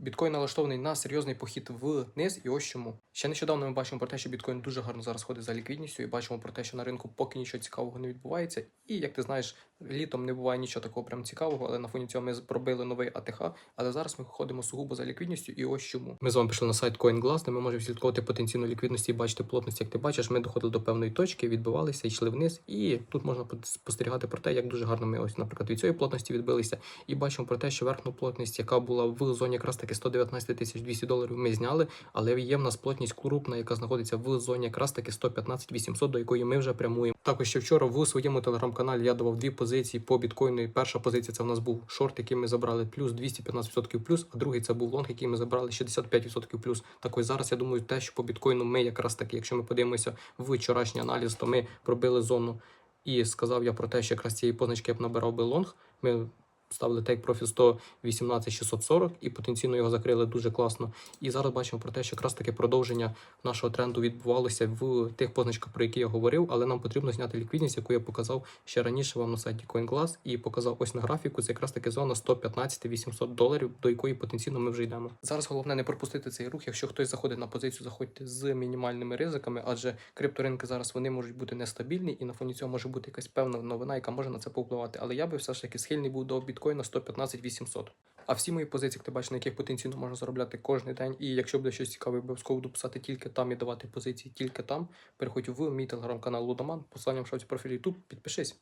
Біткоін налаштований на серйозний похід вниз, і ось чому. Ще нещодавно ми бачимо про те, що біткоін дуже гарно зараз ходить за ліквідністю, і бачимо про те, що на ринку поки нічого цікавого не відбувається. І як ти знаєш, літом не буває нічого такого прям цікавого, але на фоні цього ми пробили новий АТХ. Але зараз ми ходимо сугубо за ліквідністю, і ось чому. Ми з вами пішли на сайт CoinGlass, де ми можемо слідкувати потенційну ліквідність і бачити плотність. Як ти бачиш, ми доходили до певної точки, відбивалися, йшли вниз, і тут можна спостерігати про те, як дуже гарно ми ось, наприклад, від цієї плотності відбилися, і бачимо про те, що верхну плотність, яка була в зоні якраз таки 119 тисяч 200 доларів, ми зняли, але є в нас плотність крупна, яка знаходиться в зоні якраз таки 115 800, до якої ми вже прямуємо. Також ще вчора в своєму телеграм-каналі я давав дві позиції по біткоїну. Перша позиція це в нас був шорт, який ми забрали плюс 215% плюс, а другий це був лонг, який ми забрали 65% плюс. Так ось зараз я думаю, те, що по біткоїну ми якраз таки, якщо ми подивимося в вчорашній аналіз, то ми пробили зону. І сказав я про те, що якраз цієї позначки я б набирав би лонг. Ми ставили take profit 118 640 і потенційно його закрили дуже класно. І зараз бачимо про те, що якраз таки продовження нашого тренду відбувалося в тих позначках, про які я говорив, але нам потрібно зняти ліквідність, яку я показав ще раніше вам на сайті CoinGlass і показав ось на графіку. Це якраз таки зона 115 800 доларів, до якої потенційно ми вже йдемо. Зараз головне не пропустити цей рух. Якщо хтось заходить на позицію, заходьте з мінімальними ризиками, адже крипторинки зараз вони можуть бути нестабільні, і на фоні цього може бути якась певна новина, яка може на це повпливати. Але я би все ж таки схильний був до біткоїна 115 800. А всі мої позиції, як ти бачиш, на яких потенційно можна заробляти кожен день. І якщо буде щось цікаве, обов'язково буду писати тільки там і давати позиції тільки там. Переходь в мій телеграм-канал Лудоман, посиланням в шапці профілі YouTube, підпишись.